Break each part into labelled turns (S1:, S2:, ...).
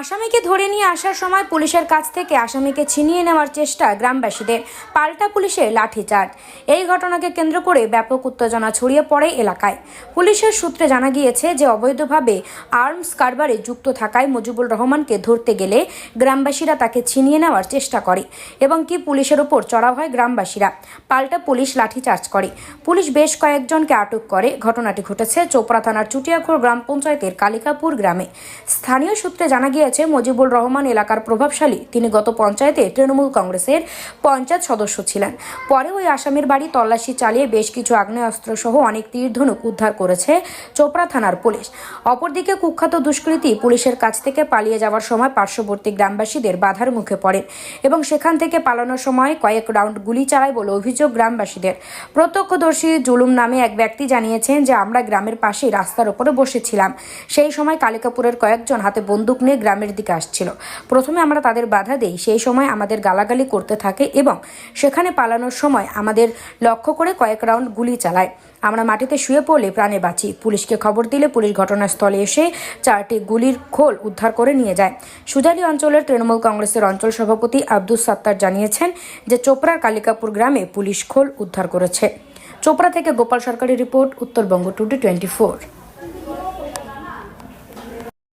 S1: আসামিকে ধরে নিয়ে আসার সময় পুলিশের কাছ থেকে আসামিকে ছিনিয়ে নেওয়ার চেষ্টা গ্রামবাসীদের। পাল্টা পুলিশের লাঠিচার্জ। এই ঘটনাকে কেন্দ্র করে ব্যাপক উত্তেজনা ছড়িয়ে পড়ে এলাকায়। পুলিশের সূত্রে জানা গিয়েছে যে, অবৈধভাবে আর্মস কারবারে যুক্ত থাকায় মুজিবুর রহমানকে ধরতে গেলে গ্রামবাসীরা তাকে ছিনিয়ে নেওয়ার চেষ্টা করে এবং কি পুলিশের উপর চড়া হয় গ্রামবাসীরা। পাল্টা পুলিশ লাঠিচার্জ করে। পুলিশ বেশ কয়েকজনকে আটক করে। ঘটনাটি ঘটেছে চোপড়া থানার চুটিয়াখোর গ্রাম পঞ্চায়েতের কালিকাপুর গ্রামে। স্থানীয় সূত্রে জানা গিয়েছে মুজিবুর রহমান এলাকার প্রভাবশালী। তিনি গত পঞ্চায়েতে তৃণমূল কংগ্রেসের পঞ্চায়েত সদস্য ছিলেন। পরে ওই আসামির বাড়ি তল্লাশি চালিয়ে বেশ কিছু আগ্নেয়াস্ত্র সহ অনেক তীর ধনুক উদ্ধার করেছে চোপড়া থানার পুলিশ। অপরদিকে কুখ্যাত দুষ্কৃতী পুলিশের কাছ থেকে পালিয়ে যাওয়ার সময় পার্শ্ববর্তী গ্রামবাসীদের বাধার মুখে পড়েন এবং সেখান থেকে পালানোর সময় কয়েক রাউন্ড গুলি চালায় বলে অভিযোগ গ্রামবাসীদের। প্রত্যক্ষদর্শী জুলুম নামে এক ব্যক্তি জানিয়েছেন যে, আমরা গ্রামের পাশেই রাস্তার উপরে বসেছিলাম। সেই সময় কালিকাপুরের কয়েকজন হাতে বন্দুক নিয়ে গ্রামের দিকে আসছিল। প্রথমে আমরা তাদের বাধা দেই, সেই সময় আমাদের গালাগালি করতে থাকে এবং সেখানে পালানোর সময় আমাদের লক্ষ্য করে কয়েক রাউন্ড গুলি চালায়। আমরা মাটিতে শুয়ে পড়লে প্রাণে বাঁচি। পুলিশকে খবর দিলে পুলিশ ঘটনাস্থলে এসে চারটি গুলির খোল উদ্ধার করে নিয়ে যায়। সুজালি অঞ্চলের তৃণমূল কংগ্রেসের অঞ্চল সভাপতি আব্দুল সাত্তার জানিয়েছেন যে চোপড়ার কালিকাপুর গ্রামে পুলিশ খোল উদ্ধার করেছে। চোপড়া থেকে গোপাল সরকারি report, Uttarbanga today twenty four.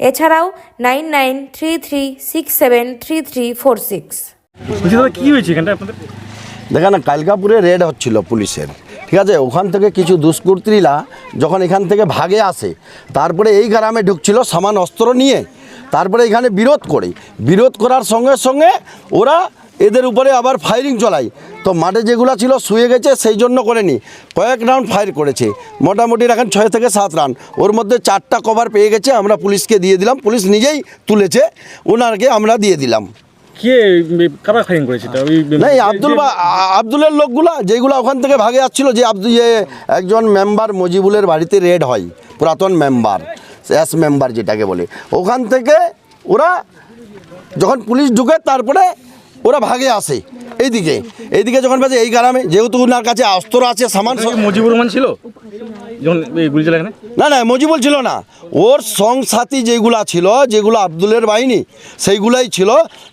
S1: এছাড়াও nine nine three three six seven three three four six.
S2: কি কী হয়েছে এখানটা আপনাদের?
S3: দেখেন না কালকাপুরে রেড হচ্ছিল পুলিশের ঠিক আছে? ওখান থেকে কিছু দুষ্কৃতীরা যখন এখান থেকে ভাগে আসে তারপরে এই গ্রামে ঢুকছিল সামান অস্ত্র নিয়ে তারপরে এখানে বিরোধ করে। বিরোধ করার সঙ্গে সঙ্গে ওরা এদের উপরে আবার ফায়ারিং চলায়। তো মাঠে যেগুলো ছিল শুয়ে গেছে সেই জন্য করেনি কয়েক রাউন্ড ফায়ার করেছে। মোটামুটি এখন ছয় থেকে সাত রান ওর মধ্যে চারটা কভার পেয়ে গেছে আমরা পুলিশকে দিয়ে দিলাম। পুলিশ নিজেই তুলেছে ওনারকে আমরা দিয়ে দিলাম।
S2: কে কারা ফাইন করেছে?
S3: না এই আব্দুল বা আব্দুলের লোকগুলা যেগুলো ওখান থেকে ভাগে আসছিল যে আব্দুল যে একজন মেম্বার মজিবুলের বাড়িতে রেড হয় পুরাতন মেম্বার এস মেম্বার যেটাকে বলে। ওখান থেকে ওরা যখন পুলিশ ঢুকে তারপরে ওরা ভাগে আসে এইদিকে। এইদিকে যখন বাজে এই গ্রামে যেহেতু ওনার কাছে অস্ত্র আছে, সামান
S2: কি রহমান ছিল? যখন গুলি চালা এখানে
S3: না না মজিবুল ছিল না। ওর সংসাথী যেগুলা ছিল যেগুলো আব্দুলের বাহিনী সেইগুলাই ছিল।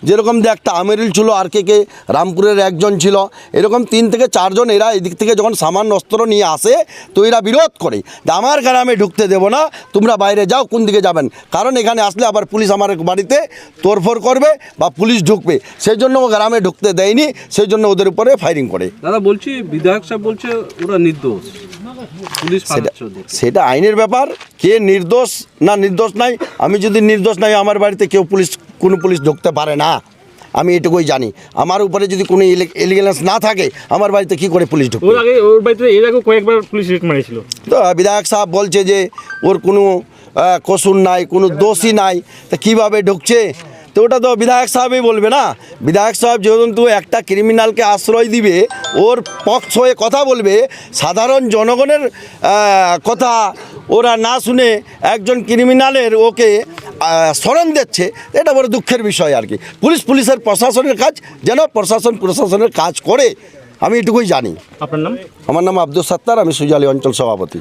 S3: যেরকম যে একটা আমেরিল ছিল আর কে কে রামপুরের একজন ছিল। এরকম তিন থেকে চারজন এরা এদিক থেকে যখন সামান্য অস্ত্র নিয়ে আসে তো এরা বিরোধ করে। যে আমার গ্রামে ঢুকতে দেবো না তোমরা বাইরে যাও কোন দিকে যাবেন। কারণ এখানে আসলে আবার পুলিশ আমার বাড়িতে তোড়ফোড় করবে বা পুলিশ ঢুকবে। সেই জন্য ও গ্রামে ঢুকতে দেয়নি সেই জন্য ওদের উপরে ফায়ারিং করে।
S4: দাদা বলছি বিধায়ক সাহেব বলছে ওরা নির্দোষ।
S3: সেটা আইনের ব্যাপার কে নির্দোষ না নির্দোষ নাই আমি যদি নির্দোষ নাই আমার বাড়িতে কেউ পুলিশ কোনো পুলিশ ঢুকতে পারে না। আমি এটুকুই জানি। আমার উপরে যদি কোনো এলিগেন্স না থাকে আমার বাড়িতে কি করে পুলিশ ঢুকবে?
S2: ওর বাড়িতে এর আগে কয়েকবার পুলিশ
S3: তো বিধায়ক সাহেব বলছে যে ওর কোনো কসুর নাই কোনো দোষই নাই তা কীভাবে ঢুকছে? তো ওটা তো বিধায়ক সাহেবই বলবে না? বিধায়ক সাহেব যেহেতু একটা ক্রিমিনালকে আশ্রয় দিবে, ওর পক্ষ হয়ে কথা বলবে, সাধারণ জনগণের কথা ওরা না শুনে একজন ক্রিমিনালের ওকে স্মরণ দিচ্ছে, এটা বড় দুঃখের বিষয় আর কি। পুলিশ, পুলিশের প্রশাসনের কাজ, যেন প্রশাসন, প্রশাসনের কাজ করে। আমি এটুকুই জানি।
S2: আপনার নাম?
S3: আমার নাম আব্দুল সত্তার আমি সুজালি অঞ্চল সভাপতি।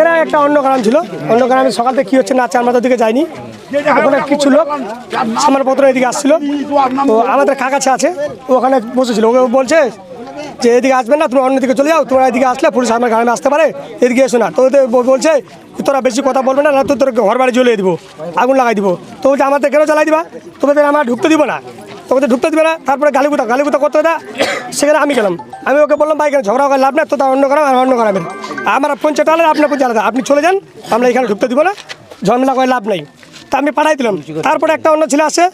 S5: এরা একটা অন্য গ্রাম ছিল। অন্য গ্রামে সকাল থেকে কি হচ্ছে না আমরা তো দিকে যাইনি। ওখানে কিছু লোক সামানপত্র এদিকে আসছিল। তো আমাদের কাকাছে আছে? ওখানে বসেছিল। ওকে বলছে যে এদিকে আসবেন না তুমি অন্যদিকে চলে যাও। তোমরা এদিকে আসলে পুলিশ আমার গ্রামে আসতে পারে। এদিকে এসো না। তো বলছে তোরা বেশি কথা বলবে না না তো তোর ঘর বাড়ি জ্বলিয়ে দিব আগুন লাগাই দিব। তো বলছে আমাদের কেন জ্বালাই দিবা? তোমাদের আমার ঢুকতে দিব না। তোমাদের ঢুকতে দিবে না? তারপরে গালিগুতা গালিগুতা করতে দেয় সেখানে আমি গেলাম। আমি ওকে বললাম ভাই এখানে ঝগড়া করে লাভ না তো তার অন্য গ্রাম আর অন্য গ্রামের আমার পঞ্চায়েত আলাদা আপনার পঞ্চায়েত আলাদা আপনি চলে যান আমরা এখানে ঢুকতে দিব না ঝামেলা করে লাভ নাই। তা আমি পাঠাই দিলাম। তারপরে একটা অন্য ছেলে আসে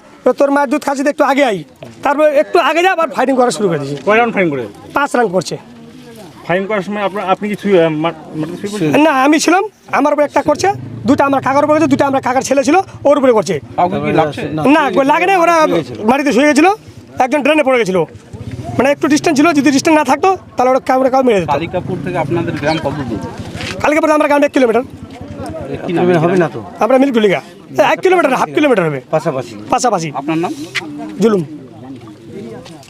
S5: তোর মায়ের দুধ খাচ্ছি একটু আগে আই তারপরে একটু আগে যা আবার ফাইটিং করা শুরু করে দিয়েছি।
S2: কয় রাউন্ড ফাইন করে
S5: পাঁচ রান করছে।
S2: ফায়ারিং করার সময় আপনার আপনি কি শুয়ে মা- মাটিতে শুয়ে পড়েছিলেন?
S5: না আমি ছিলাম আমার উপরে একটা করছে দুটো আমার কাকার উপরে করছে দুটো আমার কাকার ছেলে ছিল ওর উপরে করছে। না লাগে না ওরা মাটিতে শুয়ে গেছিল একজন ট্রেনে পড়ে গেছিল। মানে একটু ডিস্টেন্স ছিল যদি ডিস্টেন্স না থাকতো তাহলে ওরা কাউকে কাউ মেরে দিত।
S4: কালিকাপুর থেকে আপনাদের গ্রাম কত দূর?
S5: আমরা এক কিলোমিটার।
S4: হবে না তো?
S5: আমরা মিলটুলিগা এক কিলোমিটার হাফ কিলোমিটার হবে। পাশাপাশি। পাশাপাশি।
S4: আপনার নাম?
S5: জুলুম।